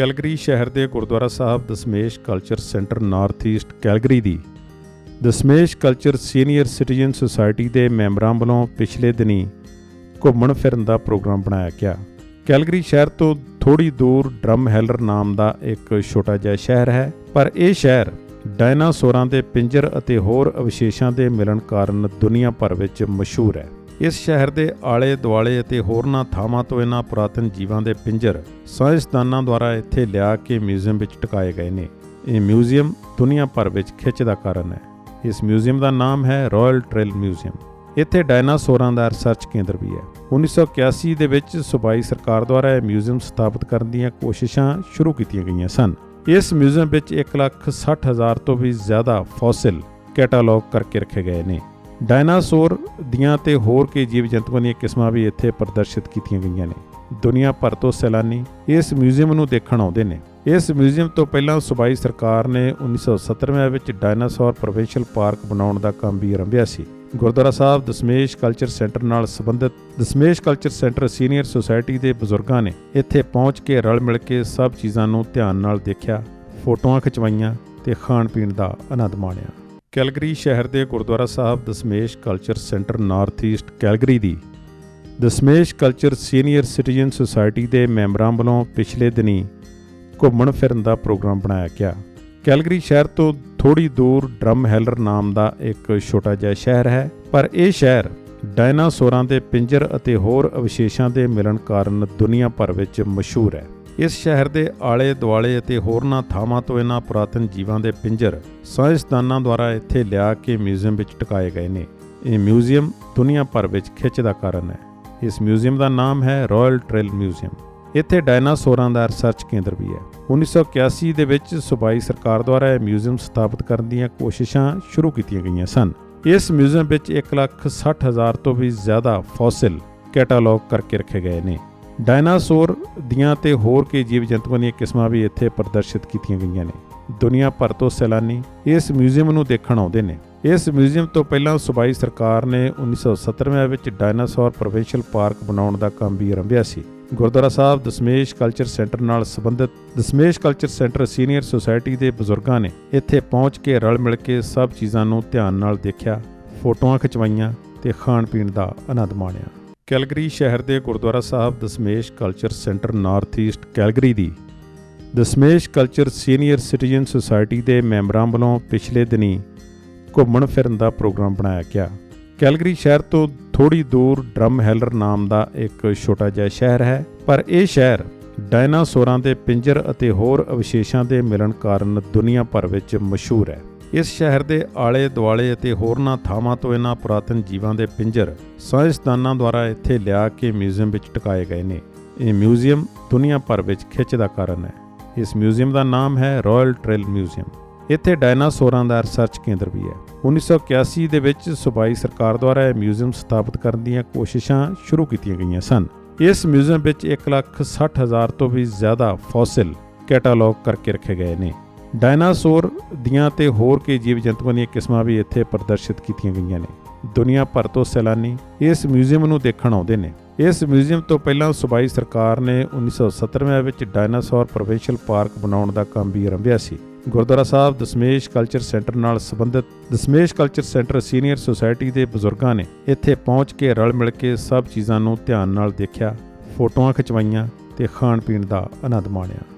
Calgary ਸ਼ਹਿਰ ਦੇ Gurdwara Sahib Dasmesh culture centre north east Calgary ਦੀ। Dasmesh culture senior citizen society ਦੇ ਮੈਂਬਰਾਂ ਵੱਲੋਂ ਪਿਛਲੇ ਦਿਨੀ ਘੁੰਮਣ ਫਿਰਨ ਦਾ ਪ੍ਰੋਗਰਾਮ ਬਣਾਇਆ ਗਿਆ। ਕੈਲਗਰੀ ਸ਼ਹਿਰ ਤੋਂ ਥੋੜੀ ਦੂਰ ਡਰਮ ਹੈਲਰ ਨਾਮ ਦਾ ਇੱਕ ਛੋਟਾ ਜਿਹਾ ਸ਼ਹਿਰ ਹੈ, ਪਰ ਇਹ ਸ਼ਹਿਰ ਡਾਇਨਾਸੌਰਾਂ ਦੇ ਪਿੰਜਰ ਅਤੇ ਹੋਰ ਅਵਸ਼ੇਸ਼ਾਂ ਦੇ ਮਿਲਣ ਕਾਰਨ ਦੁਨੀਆ ਭਰ ਵਿੱਚ ਮਸ਼ਹੂਰ ਹੈ। ਇਸ ਸ਼ਹਿਰ ਦੇ ਆਲੇ ਦੁਆਲੇ ਅਤੇ ਹੋਰਨਾਂ ਥਾਵਾਂ ਤੋਂ ਇਹਨਾਂ ਪੁਰਾਤਨ ਜੀਵਾਂ ਦੇ ਪਿੰਜਰ ਸਾਇੰਸਦਾਨਾਂ ਦੁਆਰਾ ਇੱਥੇ ਲਿਆ ਕੇ ਮਿਊਜ਼ੀਅਮ ਵਿੱਚ ਟਿਕਾਏ ਗਏ ਨੇ। ਇਹ ਮਿਊਜ਼ੀਅਮ ਦੁਨੀਆ ਭਰ ਵਿੱਚ ਖਿੱਚ ਦਾ ਕਾਰਨ ਹੈ। ਇਸ ਮਿਊਜ਼ੀਅਮ ਦਾ ਨਾਮ ਹੈ ਰਾਇਲ ਟ੍ਰੇਲ ਮਿਊਜ਼ੀਅਮ। ਇੱਥੇ ਡਾਇਨਾਸੌਰਾਂ ਦਾ ਰਿਸਰਚ ਕੇਂਦਰ ਵੀ ਹੈ। 1981 ਦੇ ਵਿੱਚ ਸੂਬਾਈ ਸਰਕਾਰ ਦੁਆਰਾ ਇਹ ਮਿਊਜ਼ੀਅਮ ਸਥਾਪਿਤ ਕਰਨ ਦੀਆਂ ਕੋਸ਼ਿਸ਼ਾਂ ਸ਼ੁਰੂ ਕੀਤੀਆਂ ਗਈਆਂ ਸਨ। ਇਸ ਮਿਊਜ਼ੀਅਮ ਵਿੱਚ 1,60,000 ਤੋਂ ਵੀ ਜ਼ਿਆਦਾ ਫੋਸਿਲ ਕੈਟਾਲੌਗ ਕਰਕੇ ਰੱਖੇ ਗਏ ਨੇ। ਡਾਇਨਾਸੌਰ ਦੀਆਂ ਤੇ ਹੋਰ ਕਈ ਜੀਵ ਜੰਤੂਆਂ ਦੀਆਂ ਕਿਸਮਾਂ ਵੀ ਇੱਥੇ ਪ੍ਰਦਰਸ਼ਿਤ ਕੀਤੀਆਂ ਗਈਆਂ ਨੇ। ਦੁਨੀਆ ਭਰ ਤੋਂ ਸੈਲਾਨੀ ਇਸ ਮਿਊਜ਼ੀਅਮ ਨੂੰ ਦੇਖਣ ਆਉਂਦੇ ਨੇ। ਇਸ ਮਿਊਜ਼ੀਅਮ ਤੋਂ ਪਹਿਲਾਂ ਸੂਬਾਈ ਸਰਕਾਰ ਨੇ 1997 ਵਿੱਚ ਡਾਇਨਾਸੌਰ ਪ੍ਰੋਵਿੰਸ਼ੀਅਲ ਪਾਰਕ ਬਣਾਉਣ ਦਾ ਕੰਮ ਵੀ ਆਰੰਭਿਆ ਸੀ। ਗੁਰਦੁਆਰਾ ਸਾਹਿਬ ਦਸਮੇਸ਼ ਕਲਚਰ ਸੈਂਟਰ ਨਾਲ ਸੰਬੰਧਿਤ Dasmesh culture centre senior society ਦੇ ਬਜ਼ੁਰਗਾਂ ਨੇ ਇੱਥੇ ਪਹੁੰਚ ਕੇ ਰਲ ਮਿਲ ਕੇ ਸਭ ਚੀਜ਼ਾਂ ਨੂੰ ਧਿਆਨ ਨਾਲ ਦੇਖਿਆ, ਫੋਟੋਆਂ ਖਿਚਵਾਈਆਂ ਤੇ ਖਾਣ ਪੀਣ ਦਾ ਆਨੰਦ ਮਾਣਿਆ। ਕੈਲਗਰੀ ਸ਼ਹਿਰ ਦੇ Gurdwara Sahib Dasmesh culture centre north east Calgary ਦੀ। Dasmesh culture senior citizen society ਦੇ ਮੈਂਬਰਾਂ ਵੱਲੋਂ ਪਿਛਲੇ ਦਿਨੀ ਘੁੰਮਣ ਫਿਰਨ ਦਾ ਪ੍ਰੋਗਰਾਮ ਬਣਾਇਆ ਗਿਆ। ਕੈਲਗਰੀ ਸ਼ਹਿਰ ਤੋਂ ਥੋੜੀ ਦੂਰ ਡਰਮ ਹੈਲਰ ਨਾਮ ਦਾ ਇੱਕ ਛੋਟਾ ਜਿਹਾ ਸ਼ਹਿਰ ਹੈ, ਪਰ ਇਹ ਸ਼ਹਿਰ ਡਾਇਨਾਸੌਰਾਂ ਦੇ ਪਿੰਜਰ ਅਤੇ ਹੋਰ ਅਵਸ਼ੇਸ਼ਾਂ ਦੇ ਮਿਲਣ ਕਾਰਨ ਦੁਨੀਆ ਭਰ ਵਿੱਚ ਮਸ਼ਹੂਰ ਹੈ। ਇਸ ਸ਼ਹਿਰ ਦੇ ਆਲੇ ਦੁਆਲੇ ਅਤੇ ਹੋਰਨਾਂ ਥਾਵਾਂ ਤੋਂ ਇਹਨਾਂ ਪੁਰਾਤਨ ਜੀਵਾਂ ਦੇ ਪਿੰਜਰ ਸਾਇੰਸਦਾਨਾਂ ਦੁਆਰਾ ਇੱਥੇ ਲਿਆ ਕੇ ਮਿਊਜ਼ੀਅਮ ਵਿੱਚ ਟਿਕਾਏ ਗਏ ਨੇ। ਇਹ ਮਿਊਜ਼ੀਅਮ ਦੁਨੀਆ ਭਰ ਵਿੱਚ ਖਿੱਚ ਦਾ ਕਾਰਨ ਹੈ। ਇਸ ਮਿਊਜ਼ੀਅਮ ਦਾ ਨਾਮ ਹੈ ਰਾਇਲ ਟ੍ਰੇਲ ਮਿਊਜ਼ੀਅਮ। ਇੱਥੇ ਡਾਇਨਾਸੌਰਾਂ ਦਾ ਰਿਸਰਚ ਕੇਂਦਰ ਵੀ ਹੈ। 1981 ਦੇ ਵਿੱਚ ਸੂਬਾਈ ਸਰਕਾਰ ਦੁਆਰਾ ਇਹ ਮਿਊਜ਼ੀਅਮ ਸਥਾਪਿਤ ਕਰਨ ਦੀਆਂ ਕੋਸ਼ਿਸ਼ਾਂ ਸ਼ੁਰੂ ਕੀਤੀਆਂ ਗਈਆਂ ਸਨ। ਇਸ ਮਿਊਜ਼ੀਅਮ ਵਿੱਚ 1,60,000 ਤੋਂ ਵੀ ਜ਼ਿਆਦਾ ਫੋਸਿਲ ਕੈਟਾਲੌਗ ਕਰਕੇ ਰੱਖੇ ਗਏ ਨੇ। ਡਾਇਨਾਸੌਰ ਦੀਆਂ ਤੇ ਹੋਰ ਕਈ ਜੀਵ ਜੰਤੂਆਂ ਦੀਆਂ ਕਿਸਮਾਂ ਵੀ ਇੱਥੇ ਪ੍ਰਦਰਸ਼ਿਤ ਕੀਤੀਆਂ ਗਈਆਂ ਨੇ। ਦੁਨੀਆ ਭਰ ਤੋਂ ਸੈਲਾਨੀ ਇਸ ਮਿਊਜ਼ੀਅਮ ਨੂੰ ਦੇਖਣ ਆਉਂਦੇ ਨੇ। ਇਸ ਮਿਊਜ਼ੀਅਮ ਤੋਂ ਪਹਿਲਾਂ ਸੂਬਾਈ ਸਰਕਾਰ ਨੇ 1997 ਵਿੱਚ ਡਾਇਨਾਸੌਰ ਪ੍ਰੋਵਿੰਸ਼ੀਅਲ ਪਾਰਕ ਬਣਾਉਣ ਦਾ ਕੰਮ ਵੀ ਆਰੰਭਿਆ ਸੀ। ਗੁਰਦੁਆਰਾ ਸਾਹਿਬ, ਦਸਮੇਸ਼ ਕਲਚਰ ਸੈਂਟਰ ਨਾਲ ਸੰਬੰਧਿਤ Dasmesh culture centre senior society ਦੇ ਬਜ਼ੁਰਗਾਂ ਨੇ ਇੱਥੇ ਪਹੁੰਚ ਕੇ ਰਲ ਮਿਲ ਕੇ ਸਭ ਚੀਜ਼ਾਂ ਨੂੰ ਧਿਆਨ ਨਾਲ ਦੇਖਿਆ, ਫੋਟੋਆਂ ਖਿਚਵਾਈਆਂ ਤੇ ਖਾਣ ਪੀਣ ਦਾ ਆਨੰਦ ਮਾਣਿਆ। ਕੈਲਗਰੀ ਸ਼ਹਿਰ ਦੇ Gurdwara Sahib Dasmesh culture centre north east Calgary ਦੀ। Dasmesh culture senior citizen society ਦੇ ਮੈਂਬਰਾਂ ਵੱਲੋਂ ਪਿਛਲੇ ਦਿਨੀ ਘੁੰਮਣ ਫਿਰਨ ਦਾ ਪ੍ਰੋਗਰਾਮ ਬਣਾਇਆ ਗਿਆ। ਕੈਲਗਰੀ ਸ਼ਹਿਰ ਤੋਂ ਥੋੜੀ ਦੂਰ ਡਰਮ ਹੈਲਰ ਨਾਮ ਦਾ ਇੱਕ ਛੋਟਾ ਜਿਹਾ ਸ਼ਹਿਰ ਹੈ, ਪਰ ਇਹ ਸ਼ਹਿਰ ਡਾਇਨਾਸੌਰਾਂ ਦੇ ਪਿੰਜਰ ਅਤੇ ਹੋਰ ਅਵਸ਼ੇਸ਼ਾਂ ਦੇ ਮਿਲਣ ਕਾਰਨ ਦੁਨੀਆ ਭਰ ਵਿੱਚ ਮਸ਼ਹੂਰ ਹੈ। ਇਸ ਸ਼ਹਿਰ ਦੇ ਆਲੇ ਦੁਆਲੇ ਅਤੇ ਹੋਰਨਾਂ ਥਾਵਾਂ ਤੋਂ ਇਹਨਾਂ ਪੁਰਾਤਨ ਜੀਵਾਂ ਦੇ ਪਿੰਜਰ ਸਾਇੰਸਦਾਨਾਂ ਦੁਆਰਾ ਇੱਥੇ ਲਿਆ ਕੇ ਮਿਊਜ਼ੀਅਮ ਵਿੱਚ ਟਿਕਾਏ ਗਏ ਨੇ। ਇਹ ਮਿਊਜ਼ੀਅਮ ਦੁਨੀਆ ਭਰ ਵਿੱਚ ਖਿੱਚ ਦਾ ਕਾਰਨ ਹੈ। ਇਸ ਮਿਊਜ਼ੀਅਮ ਦਾ ਨਾਮ ਹੈ ਰਾਇਲ ਟ੍ਰੇਲ ਮਿਊਜ਼ੀਅਮ। ਇੱਥੇ ਡਾਇਨਾਸੌਰਾਂ ਦਾ ਰਿਸਰਚ ਕੇਂਦਰ ਵੀ ਹੈ। 1981 ਦੇ ਵਿੱਚ ਸੂਬਾਈ ਸਰਕਾਰ ਦੁਆਰਾ ਇਹ ਮਿਊਜ਼ੀਅਮ ਸਥਾਪਿਤ ਕਰਨ ਦੀਆਂ ਕੋਸ਼ਿਸ਼ਾਂ ਸ਼ੁਰੂ ਕੀਤੀਆਂ ਗਈਆਂ ਸਨ। ਇਸ ਮਿਊਜ਼ੀਅਮ ਵਿੱਚ 1,60,000 ਤੋਂ ਵੀ ਜ਼ਿਆਦਾ ਫੋਸਿਲ ਕੈਟਾਲੌਗ ਕਰਕੇ ਰੱਖੇ ਗਏ ਨੇ। ਡਾਇਨਾਸੌਰ ਦੀਆਂ ਤੇ ਹੋਰ ਕਈ ਜੀਵ ਜੰਤੂਆਂ ਦੀਆਂ ਕਿਸਮਾਂ ਵੀ ਇੱਥੇ ਪ੍ਰਦਰਸ਼ਿਤ ਕੀਤੀਆਂ ਗਈਆਂ ਨੇ। ਦੁਨੀਆ ਭਰ ਤੋਂ ਸੈਲਾਨੀ ਇਸ ਮਿਊਜ਼ੀਅਮ ਨੂੰ ਦੇਖਣ ਆਉਂਦੇ ਨੇ। ਇਸ ਮਿਊਜ਼ੀਅਮ ਤੋਂ ਪਹਿਲਾਂ ਸੂਬਾਈ ਸਰਕਾਰ ਨੇ 1997 ਵਿੱਚ ਡਾਇਨਾਸੌਰ ਪ੍ਰੋਵਿੰਸ਼ੀਅਲ ਪਾਰਕ ਬਣਾਉਣ ਦਾ ਕੰਮ ਵੀ ਆਰੰਭਿਆ ਸੀ। ਗੁਰਦੁਆਰਾ ਸਾਹਿਬ, ਦਸਮੇਸ਼ ਕਲਚਰ ਸੈਂਟਰ ਨਾਲ ਸੰਬੰਧਿਤ Dasmesh culture centre senior society ਦੇ ਬਜ਼ੁਰਗਾਂ ਨੇ ਇੱਥੇ ਪਹੁੰਚ ਕੇ ਰਲ ਮਿਲ ਕੇ ਸਭ ਚੀਜ਼ਾਂ ਨੂੰ ਧਿਆਨ ਨਾਲ ਦੇਖਿਆ, ਫੋਟੋਆਂ ਖਿਚਵਾਈਆਂ ਤੇ ਖਾਣ ਪੀਣ ਦਾ ਆਨੰਦ ਮਾਣਿਆ।